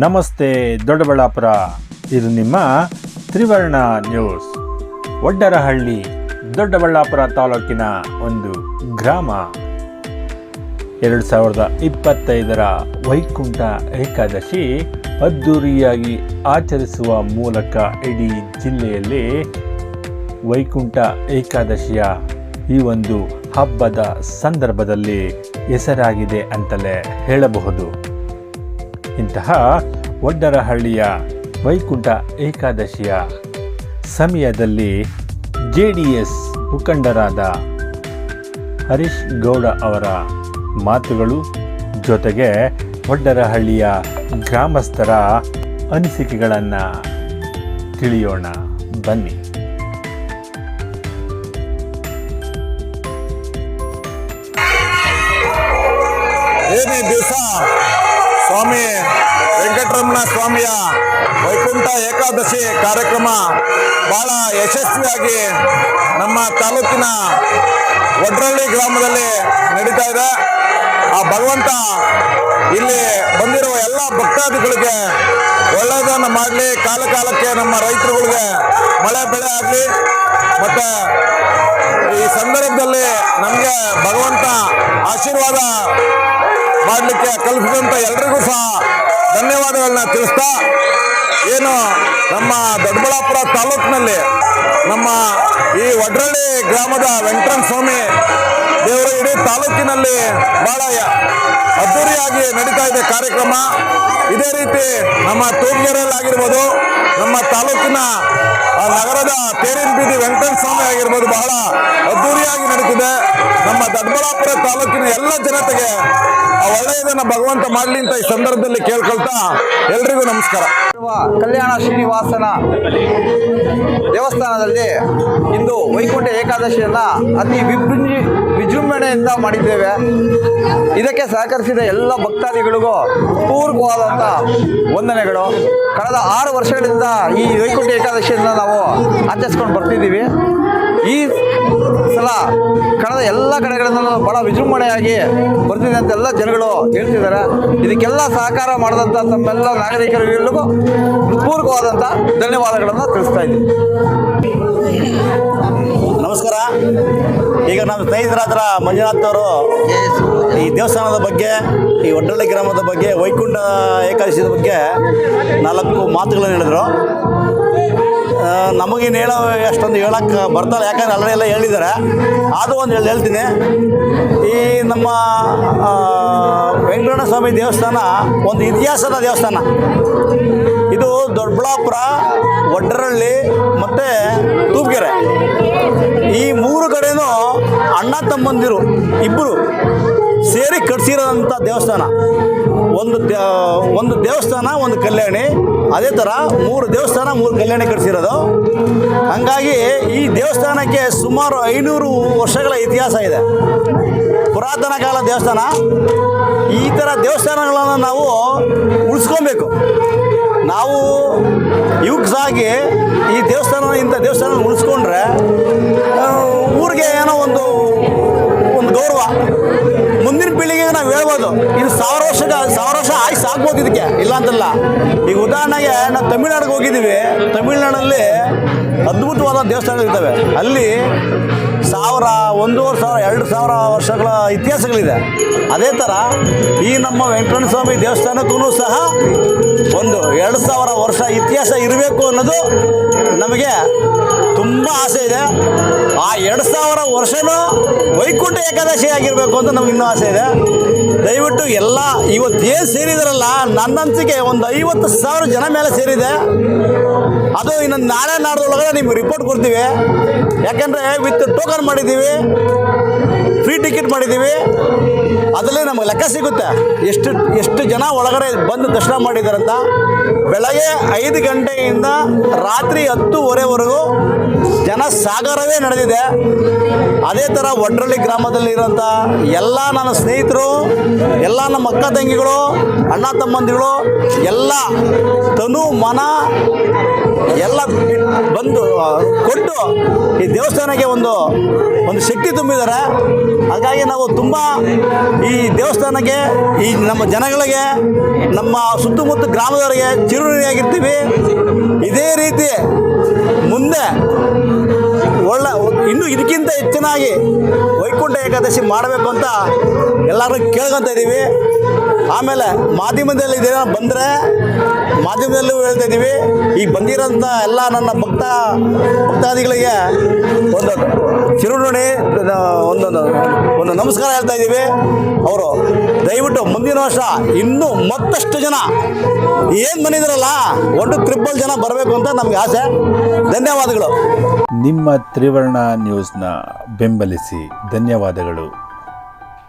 ನಮಸ್ತೆ ದೊಡ್ಡಬಳ್ಳಾಪುರ. ಇದು ನಿಮ್ಮ ತ್ರಿವರ್ಣ ನ್ಯೂಸ್. ಒಡ್ಡರಹಳ್ಳಿ ದೊಡ್ಡಬಳ್ಳಾಪುರ ತಾಲೂಕಿನ ಒಂದು ಗ್ರಾಮ. ಎರಡು ಸಾವಿರದ ಇಪ್ಪತ್ತೈದರ ವೈಕುಂಠ ಏಕಾದಶಿ ಅದ್ಧೂರಿಯಾಗಿ ಆಚರಿಸುವ ಮೂಲಕ ಇಡೀ ಜಿಲ್ಲೆಯಲ್ಲಿ ವೈಕುಂಠ ಏಕಾದಶಿಯ ಈ ಒಂದು ಹಬ್ಬದ ಸಂದರ್ಭದಲ್ಲಿ ಹೆಸರಾಗಿದೆ ಅಂತಲೇ ಹೇಳಬಹುದು. ಇಂತಹ ಒಡ್ಡರಹಳ್ಳಿಯ ವೈಕುಂಠ ಏಕಾದಶಿಯ ಸಮಯದಲ್ಲಿ ಜೆ ಡಿ ಎಸ್ ಮುಖಂಡರಾದ ಹರೀಶ್ ಗೌಡ ಅವರ ಮಾತುಗಳು ಜೊತೆಗೆ ಒಡ್ಡರಹಳ್ಳಿಯ ಗ್ರಾಮಸ್ಥರ ಅನಿಸಿಕೆಗಳನ್ನು ತಿಳಿಯೋಣ. ಬನ್ನಿ. ದಿವಸ ಸ್ವಾಮಿ ವೆಂಕಟರಮಣ ಸ್ವಾಮಿಯ ವೈಕುಂಠ ಏಕಾದಶಿ ಕಾರ್ಯಕ್ರಮ ಬಹಳ ಯಶಸ್ವಿಯಾಗಿ ನಮ್ಮ ತಾಲೂಕಿನ ಒಡ್ರಳ್ಳಿ ಗ್ರಾಮದಲ್ಲಿ ನಡೀತಾ ಇದೆ. ಆ ಭಗವಂತ ಇಲ್ಲಿ ಬಂದಿರುವ ಎಲ್ಲ ಭಕ್ತಾದಿಗಳಿಗೆ ಒಳ್ಳೆಯದನ್ನು ಮಾಡಲಿ. ಕಾಲ ಕಾಲಕ್ಕೆ ನಮ್ಮ ರೈತರುಗಳಿಗೆ ಮಳೆ ಬೆಳೆ ಆಗಲಿ. ಮತ್ತು ಈ ಸಂದರ್ಭದಲ್ಲಿ ನಮಗೆ ಭಗವಂತ ಆಶೀರ್ವಾದ ಮಾಡಲಿಕ್ಕೆ ಕಲ್ಪಿಸಿದಂಥ ಎಲ್ರಿಗೂ ಸಹ ಧನ್ಯವಾದಗಳನ್ನ ತಿಳಿಸ್ತಾ ಏನು ನಮ್ಮ ದೊಡ್ಡಬಳ್ಳಾಪುರ ತಾಲೂಕಿನಲ್ಲಿ ನಮ್ಮ ಈ ಒಡ್ರಳ್ಳಿ ಗ್ರಾಮದ ವೆಂಕಟನ ಸ್ವಾಮಿ ದೇವರು ಇಡೀ ತಾಲೂಕಿನಲ್ಲಿ ಬಹಳ ಅದ್ದೂರಿಯಾಗಿ ನಡೀತಾ ಇದೆ ಕಾರ್ಯಕ್ರಮ. ಇದೇ ರೀತಿ ನಮ್ಮ ತೂರ್ಗೆರೆಯಲ್ಲಿ ಆಗಿರ್ಬೋದು, ನಮ್ಮ ತಾಲೂಕಿನ ನಗರದ ತೇರಿನ ಬೀದಿ ವೆಂಕಟರಮಣ ಸ್ವಾಮಿ ಆಗಿರ್ಬೋದು ಬಹಳ ಅದ್ದೂರಿಯಾಗಿ ನಡೀತಿದೆ. ನಮ್ಮ ದೊಡ್ಡಬಳ್ಳಾಪುರ ತಾಲೂಕಿನ ಎಲ್ಲ ಜನತೆಗೆ ಒಳ್ಳೆಯದನ್ನ ಭಗವಂತ ಮಾಡಲಿ ಅಂತ ಈ ಸಂದರ್ಭದಲ್ಲಿ ಕೇಳ್ಕೊಳ್ತಾ ಎಲ್ರಿಗೂ ನಮಸ್ಕಾರ. ಕಲ್ಯಾಣ ಶ್ರೀನಿವಾಸನ ದೇವಸ್ಥಾನದಲ್ಲಿ ಇಂದು ವೈಕುಂಠ ಏಕಾದಶಿಯನ್ನ ಅತಿ ವಿಜೃಂಭಿ ವಿಜೃಂಭಣೆಯಿಂದ ಮಾಡಿದ್ದೇವೆ. ಇದಕ್ಕೆ ಸಹಕರಿಸಿದ ಎಲ್ಲ ಭಕ್ತಾದಿಗಳಿಗೂ ಪೂರ್ವವಾದಂಥ ವಂದನೆಗಳು. ಕಳೆದ ಆರು ವರ್ಷಗಳಿಂದ ಈ ವೈಕುಂಠ ಏಕಾದಶಿಯನ್ನು ನಾವು ಆಚರಿಸ್ಕೊಂಡು ಬರ್ತಿದ್ದೀವಿ. ಈ ಸಲ ಕಳೆದ ಎಲ್ಲ ಕಡೆಗಳಿಂದಲೂ ಬಹಳ ವಿಜೃಂಭಣೆಯಾಗಿ ಬರ್ತಿದೆ ಅಂತ ಎಲ್ಲ ಜನಗಳು ಹೇಳ್ತಿದ್ದಾರೆ. ಇದಕ್ಕೆಲ್ಲ ಸಹಕಾರ ಮಾಡಿದಂಥ ತಮ್ಮೆಲ್ಲ ನಾಗರಿಕರಿಗೆಲ್ಲರಿಗೂ ಹೃತ್ಪೂರ್ವಕವಾದಂಥ ಧನ್ಯವಾದಗಳನ್ನು ತಿಳಿಸ್ತಾ ಇದ್ದೀನಿ. ನಮಸ್ಕಾರ. ಈಗ ನಮ್ಮ ಸ್ನೇಹಿತರಾದ ಹತ್ರ ಮಂಜುನಾಥ್ ಅವರು ಈ ದೇವಸ್ಥಾನದ ಬಗ್ಗೆ, ಈ ಒಡ್ಡಳ್ಳಿ ಗ್ರಾಮದ ಬಗ್ಗೆ, ವೈಕುಂಠ ಏಕಾದಶಿ ಬಗ್ಗೆ ನಾಲ್ಕು ಮಾತುಗಳನ್ನು ಹೇಳಿದರು. ನಮಗೇನು ಹೇಳೋ ಅಷ್ಟೊಂದು ಹೇಳಕ್ಕೆ ಬರ್ತಾರೆ ಯಾಕಂದ್ರೆ ಆಲ್ರೆಡಿ ಎಲ್ಲ ಹೇಳಿದ್ದಾರೆ ಅದು ಒಂದು ಹೇಳಿ ಹೇಳ್ತೀನಿ. ಈ ನಮ್ಮ ವೆಂಕಟರಮಣ ಸ್ವಾಮಿ ದೇವಸ್ಥಾನ ಒಂದು ಇತಿಹಾಸದ ದೇವಸ್ಥಾನ. ಇದು ದೊಡ್ಡಬಳ್ಳಾಪುರ ಒಡ್ಡರಳ್ಳಿ ಮತ್ತು ತೂಪ್ಗೆರೆ. ಈ ಮೂರು ಕಡೆಯೂ ಅಣ್ಣ ತಮ್ಮಂದಿರು ಇಬ್ಬರು ಸೇರಿ ಕಟ್ಸಿರೋಂಥ ದೇವಸ್ಥಾನ. ಒಂದು ಒಂದು ದೇವಸ್ಥಾನ, ಒಂದು ಕಲ್ಯಾಣಿ. ಅದೇ ಥರ ಮೂರು ದೇವಸ್ಥಾನ, ಮೂರು ಕಲ್ಯಾಣಿ ಕಟ್ಸಿರೋದು. ಹಂಗಾಗಿ ಈ ದೇವಸ್ಥಾನಕ್ಕೆ ಸುಮಾರು ಐನೂರು ವರ್ಷಗಳ ಇತಿಹಾಸ ಇದೆ. ಪುರಾತನ ಕಾಲ ದೇವಸ್ಥಾನ. ಈ ಥರ ದೇವಸ್ಥಾನಗಳನ್ನು ನಾವು ಉಳಿಸ್ಕೊಬೇಕು. ನಾವು ಯುಗ್ಸಾಗಿ ಈ ದೇವಸ್ಥಾನ ಇಂಥ ದೇವಸ್ಥಾನ ಉಳಿಸ್ಕೊಂಡ್ರೆ ಪೀಳಿಗೆಗೆ ನಾವು ಹೇಳ್ಬೋದು, ಇದು ಸಾವಿರ ವರ್ಷದ, ಸಾವಿರ ವರ್ಷ ಆಯ್ಸ ಆಗ್ಬೋದು ಇದಕ್ಕೆ. ಇಲ್ಲ ಅಂತಲ್ಲ. ಈಗ ಉದಾಹರಣೆಗೆ ನಾವು ತಮಿಳ್ನಾಡಿಗೆ ಹೋಗಿದ್ದೀವಿ. ತಮಿಳ್ನಾಡಲ್ಲಿ ಅದ್ಭುತವಾದ ದೇವಸ್ಥಾನಗಳಿರ್ತವೆ ಅಲ್ಲಿ ಸಾವಿರ, ಒಂದೂವರೆ ಸಾವಿರ, ಎರಡು ಸಾವಿರ ವರ್ಷಗಳ ಇತಿಹಾಸಗಳಿದೆ. ಅದೇ ಥರ ಈ ನಮ್ಮ ವೆಂಕಟರಮಣ ಸ್ವಾಮಿ ದೇವಸ್ಥಾನಕ್ಕೂ ಸಹ ಒಂದು ಎರಡು ಸಾವಿರ ವರ್ಷ ಇತಿಹಾಸ ಇರಬೇಕು ಅನ್ನೋದು ನಮಗೆ ತುಂಬ ಆಸೆ ಇದೆ. ಆ ಎರಡು ಸಾವಿರ ವರ್ಷನೂ ವೈಕುಂಠ ಏಕಾದಶಿ ಆಗಿರಬೇಕು ಅಂತ ನಮ್ಗೆ ಇನ್ನೂ ಆಸೆ ಇದೆ. ದಯವಿಟ್ಟು ಎಲ್ಲ ಇವತ್ತು ಏನು ಸೇರಿದ್ರಲ್ಲ ನನ್ನ ಒಂದು ಐವತ್ತು ಸಾವಿರ ಜನ ಮೇಲೆ ಸೇರಿದೆ. ಅದು ಇನ್ನೊಂದು ನಾಳೆ ನಾಡ್ದೊಳಗಡೆ ನಿಮ್ಗೆ ರಿಪೋರ್ಟ್ ಕೊಡ್ತೀವಿ. ಯಾಕೆಂದರೆ ವಿತ್ ಟೋಕನ್ ಮಾಡಿದ್ದೀವಿ ಫ್ರೀ ಟಿಕೆಟ್ ಮಾಡಿದ್ದೀವಿ. ನಮಗೆ ಲೆಕ್ಕ ಸಿಗುತ್ತೆ. ಎಷ್ಟು ಎಷ್ಟು ಜನ ಒಳಗಡೆ ಬಂದು ದರ್ಶನ ಮಾಡಿದಾರಂತ. ಬೆಳಗ್ಗೆ ಐದು ಗಂಟೆಯಿಂದ ರಾತ್ರಿ ಹತ್ತುವರೆವರೆಗೂ ಜನ ಸಾಗರವೇ ನಡೆದಿದೆ. ಅದೇ ಥರ ಒಡ್ರಳ್ಳಿ ಗ್ರಾಮದಲ್ಲಿರೋಂಥ ಎಲ್ಲ ನನ್ನ ಸ್ನೇಹಿತರು, ಎಲ್ಲ ನಮ್ಮ ಅಕ್ಕ ತಂಗಿಗಳು, ಅಣ್ಣ ತಮ್ಮಂದಿಗಳು ಎಲ್ಲ ತನು, ಮನ ಎಲ್ಲ ಬಂದು ಕೊಟ್ಟು ಈ ದೇವಸ್ಥಾನಕ್ಕೆ ಒಂದು ಒಂದು ಶಕ್ತಿ ತುಂಬಿದ್ದಾರೆ. ಹಾಗಾಗಿ ನಾವು ತುಂಬ ಈ ದೇವಸ್ಥಾನಕ್ಕೆ, ಈ ನಮ್ಮ ಜನಗಳಿಗೆ, ನಮ್ಮ ಸುತ್ತಮುತ್ತ ಗ್ರಾಮದವರಿಗೆ ಚಿರುಣಿಯಾಗಿರ್ತೀವಿ ಇದೇ ರೀತಿ ಮುಂದೆ ಒಳ್ಳೆ, ಇನ್ನೂ ಇದಕ್ಕಿಂತ ಹೆಚ್ಚಿನಾಗಿ ವೈಕುಂಠ ಏಕಾದಶಿ ಮಾಡಬೇಕು ಅಂತ ಎಲ್ಲರೂ ಕೇಳ್ಕೊತ ಇದ್ದೀವಿ ಆಮೇಲೆ ಮಾಧ್ಯಮದಲ್ಲಿ ಇದೇನೋ ಬಂದರೆ ಮಾಧ್ಯಮದಲ್ಲೂ ಹೇಳ್ತಾ ಇದ್ದೀವಿ. ಈಗ ಬಂದಿರೋಂಥ ಎಲ್ಲ ನನ್ನ ಭಕ್ತ, ಭಕ್ತಾದಿಗಳಿಗೆ ಒಂದು ಚಿರುನುಡಿ ಒಂದೊಂದು ಒಂದು ನಮಸ್ಕಾರ ಹೇಳ್ತಾ ಇದ್ದೀವಿ. ಅವರು, ದಯವಿಟ್ಟು ಮುಂದಿನ ವರ್ಷ ಇನ್ನೂ ಮತ್ತಷ್ಟು ಜನ ಏನು ಬಂದಿದ್ರಲ್ಲ ಒಂದು ತ್ರಿಬಲ್ ಜನ ಬರಬೇಕು ಅಂತ ನಮಗೆ ಆಸೆ. ಧನ್ಯವಾದಗಳು. ನಿಮ್ಮ ತ್ರಿವರ್ಣ ನ್ಯೂಸ್ನ ಬೆಂಬಲಿಸಿ, ಧನ್ಯವಾದಗಳು.